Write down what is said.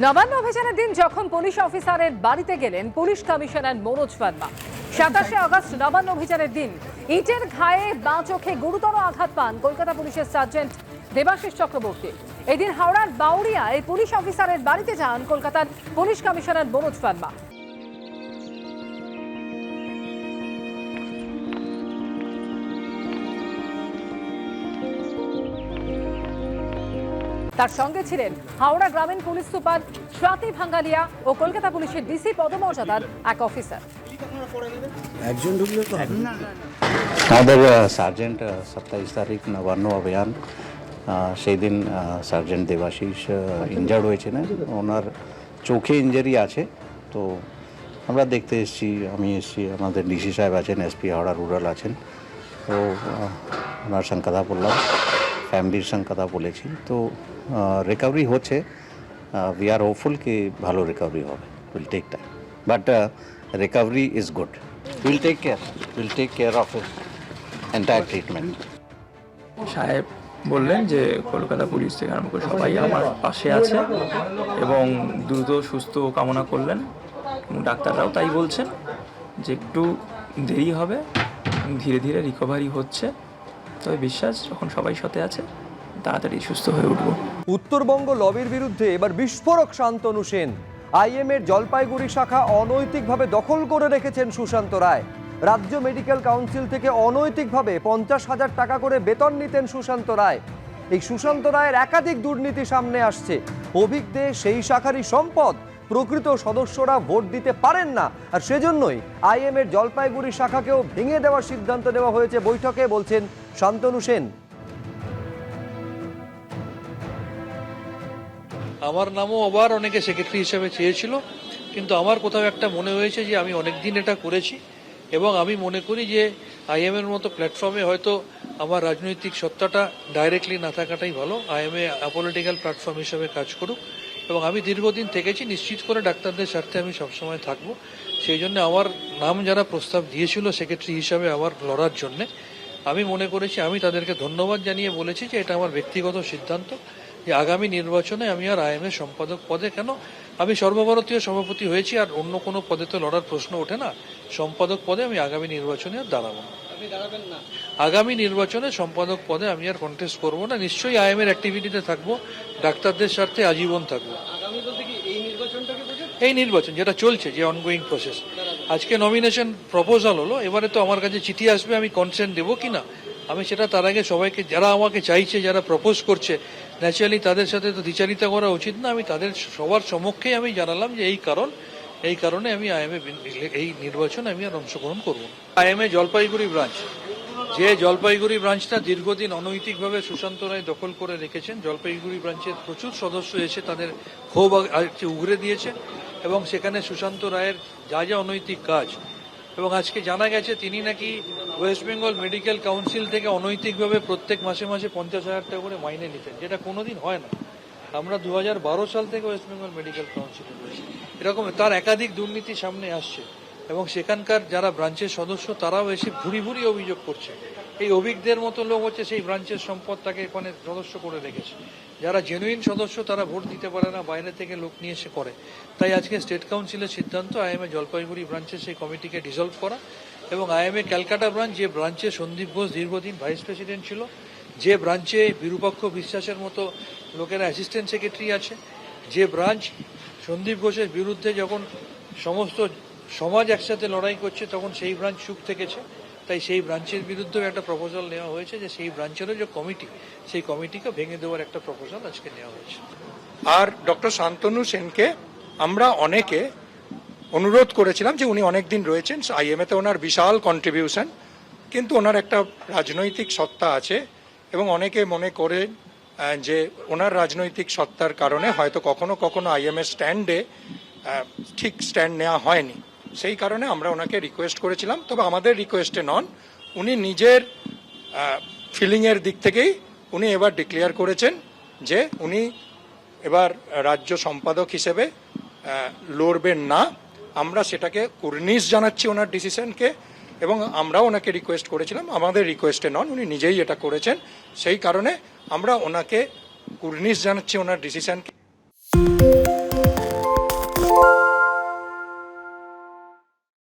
নবান্ন অভিযানের দিন যখন পুলিশ অফিসারের বাড়িতে গেলেন, পুলিশ কমিশনার মনোজ ভার্মা সাতাশে আগস্ট নবান্ন অভিযানের দিন ইটের ঘায়ে বা চোখে গুরুতর আঘাত পান কলকাতা পুলিশের সার্জেন্ট দেবাশিস চক্রবর্তী। এদিন হাওড়ার বাউরিয়ায় পুলিশ অফিসারের বাড়িতে যান কলকাতার পুলিশ কমিশনার মনোজ ভার্মা তার সঙ্গে ছিলেন হাওড়া গ্রামীণ পুলিশ সুপার স্বাতি ভাঙ্গালিয়া ও কলকাতা পুলিশের ডিসি পদমর্যাদার এক অফিসার। একজন ঢুকলে তো আমাদের সার্জেন্ট সাতাইশ তারিখ নবান্ন অভিযান। সেই দিন সার্জেন্ট দেবাশিস ইনজার্ড হয়েছেন। ওনার চোখে ইঞ্জারি আছে। তো আমরা দেখতে এসেছি আমি এসেছি আমাদের ডিসি সাহেব আছেন এসপি হাওড়া রুরাল আছেন। তো ওনার সঙ্গে কথা বললাম ফ্যামিলির সঙ্গে কথা বলেছি। তো রিকভারি হচ্ছে। উই আর হোপফুল কি ভালো রিকভারি হবে। Will take time but recovery is good will take care will take care of entire treatment সাহেব বললেন যে, কলকাতা পুলিশ থেকে আরম্ভ করে সবাই আমার পাশে আছে এবং দ্রুত সুস্থ কামনা করলেন। ডাক্তাররাও তাই বলছেন যে, একটু দেরি হবে। ধীরে ধীরে রিকভারি হচ্ছে। তবে বিশ্বাস, যখন সবাই সাথে আছে, তাড়াতাড়ি সুস্থ হয়ে উঠবো। উত্তরবঙ্গ লবির বিরুদ্ধে এবার বিস্ফোরক শান্তনু সেন। আইএমের জলপাইগুড়ি শাখা অনৈতিকভাবে দখল করে রেখেছেন সুশান্ত রায়। রাজ্য মেডিকেল কাউন্সিল থেকে অনৈতিকভাবে পঞ্চাশ হাজার টাকা করে বেতন নিতেন সুশান্ত রায়। এই সুশান্ত রায়ের একাধিক দুর্নীতি সামনে আসছে। অভিজ্ঞে সেই শাখারই সম্পদ, প্রকৃত সদস্যরা ভোট দিতে পারেন না। আর সেজন্যই আইএমের জলপাইগুড়ি শাখাকেও ভেঙে দেওয়ার সিদ্ধান্ত নেওয়া হয়েছে বৈঠকে, বলছেন শান্তনু সেন। আমার নামও আবার অনেকে সেক্রেটারি হিসেবে চেয়েছিল, কিন্তু আমার কোথাও একটা মনে হয়েছে যে আমি অনেক দিন এটা করেছি এবং আমি মনে করি যে আইএম এর মতো প্ল্যাটফর্মে হয়তো আমার রাজনৈতিক সত্তাটা ডাইরেক্টলি না থাকাটাই ভালো। আইএমএ এ অপলিটিক্যাল প্ল্যাটফর্ম হিসেবে কাজ করুক এবং আমি দীর্ঘদিন থেকেছি, নিশ্চিত করে ডাক্তারদের স্বার্থে আমি সবসময় থাকব। সেই জন্য আমার নাম যারা প্রস্তাব দিয়েছিল সেক্রেটারি হিসাবে আমার লড়ার জন্যে আমি মনে করেছি আমি তাদেরকে ধন্যবাদ জানিয়ে বলেছি যে এটা আমার ব্যক্তিগত সিদ্ধান্ত যে আগামী নির্বাচনে আমি আর আইএমএ সম্পাদক পদে কেন? আমি সর্বভারতীয় সভাপতি হয়েছি আর অন্য কোনো পদে তো লড়ার প্রশ্ন ওঠে না। সম্পাদক পদে আমি আগামী নির্বাচনে আর দাঁড়াবো না। আগামী নির্বাচনে সম্পাদক পদে আমি আর কন্টেস্ট করব না। নিশ্চয়ই আইএমের অ্যাক্টিভিটিতে থাকব ডাক্তারদের স্বার্থে আজীবন থাকব। এই নির্বাচন যেটা চলছে যে অনগোয়িং প্রসেস আজকে নমিনেশন প্রপোজাল হলো, এবারে তো আমার কাছে চিঠি আসবে, আমি কনসেন্ট দেবো কি না? আমি সেটা তার আগে সবাইকে, যারা আমাকে চাইছে, যারা প্রপোজ করছে ন্যাচারালি তাদের সাথে তো দ্বিচারিতা করা উচিত না, আমি তাদের সবার সম্মুখেই আমি জানালাম যে এই কারণ, এই কারণে আমি আইএমএ এই নির্বাচন আমি আর অংশগ্রহণ করব আইএমএ জলপাইগুড়ি ব্রাঞ্চ যে জলপাইগুড়ি ব্রাঞ্চটা দীর্ঘদিন অনৈতিকভাবে সুশান্ত রায় দখল করে রেখেছেন, জলপাইগুড়ি ব্রাঞ্চের প্রচুর সদস্য এসে তাদের ক্ষোভ উগরে দিয়েছে। এবং সেখানে সুশান্ত রায়ের যা যা অনৈতিক কাজ। এবং আজকে জানা গেছে তিনি নাকি ওয়েস্ট বেঙ্গল মেডিকেল কাউন্সিল থেকে অনৈতিকভাবে প্রত্যেক মাসে মাসে পঞ্চাশ হাজার টাকা করে মাইনে নিতেন, যেটা কোনোদিন হয় না। আমরা দু হাজার বারো সাল থেকে ওয়েস্ট বেঙ্গল মেডিকেল কাউন্সিলে রয়েছি। এরকম তার একাধিক দুর্নীতি সামনে আসছে এবং সেখানকার যারা ব্রাঞ্চের সদস্য, তারাও এসে ভুরি ভুরি অভিযোগ করছে। এই অভিজ্ঞদের মতো লোক হচ্ছে সেই ব্রাঞ্চের সম্পদ তাকে এখানে সদস্য করে রেখেছে। যারা জেনুইন সদস্য, তারা ভোট দিতে পারে না, বাইরে থেকে লোক নিয়ে এসে করে। তাই আজকে স্টেট কাউন্সিলের সিদ্ধান্ত আইএমএ জলপাইগুড়ি ব্রাঞ্চের সেই কমিটিকে ডিসলভ করা এবং আইএমএ ক্যালকাটা ব্রাঞ্চ, যে ব্রাঞ্চে সন্দীপ ঘোষ দীর্ঘদিন ভাইস প্রেসিডেন্ট ছিল, যে ব্রাঞ্চে বিরূপাক্ষ বিশ্বাসের মতো লোকেরা অ্যাসিস্ট্যান্ট সেক্রেটারি আছে, যে ব্রাঞ্চ সন্দীপ ঘোষের বিরুদ্ধে যখন সমস্ত সমাজ একসাথে লড়াই করছে, তখন সেই ব্রাঞ্চ চুপ থেকেছে। তাই সেই ব্রাঞ্চের বিরুদ্ধেও একটা প্রপোজাল নেওয়া হয়েছে যে সেই ব্রাঞ্চেরও যে কমিটি সেই কমিটিকে ভেঙে দেওয়ার একটা প্রপোজাল আজকে নেওয়া হয়েছে। আর ডক্টর শান্তনু সেনকে আমরা অনেকে অনুরোধ করেছিলাম যে উনি অনেক দিন রয়েছেন আইএমএ তে ওনার বিশাল কন্ট্রিবিউশন কিন্তু ওনার একটা রাজনৈতিক সত্তা আছে এবং অনেকে মনে আহ, যে ওনার রাজনৈতিক সত্তার কারণে হয়তো কখনো কখনো আইএমএ স্ট্যান্ডে ঠিক স্ট্যান্ড নেওয়া হয়নি। সেই কারণে আমরা ওনাকে রিকোয়েস্ট করেছিলাম, তবে আমাদের রিকোয়েস্টে নন। উনি নিজের ফিলিংয়ের দিক থেকেই উনি এবার ডিক্লেয়ার করেছেন যে উনি এবার রাজ্য সম্পাদক হিসেবে লড়বেন না। আমরা সেটাকে কুর্নিশ জানাচ্ছি ওনার ডিসিশনকে এবং আমরাও ওনাকে রিকোয়েস্ট করেছিলাম, আমাদের রিকোয়েস্টে নন, উনি নিজেই এটা করেছেন। সেই কারণে আমরা ওনাকে কুর্নিশ জানাচ্ছি ওনার ডিসিশনকে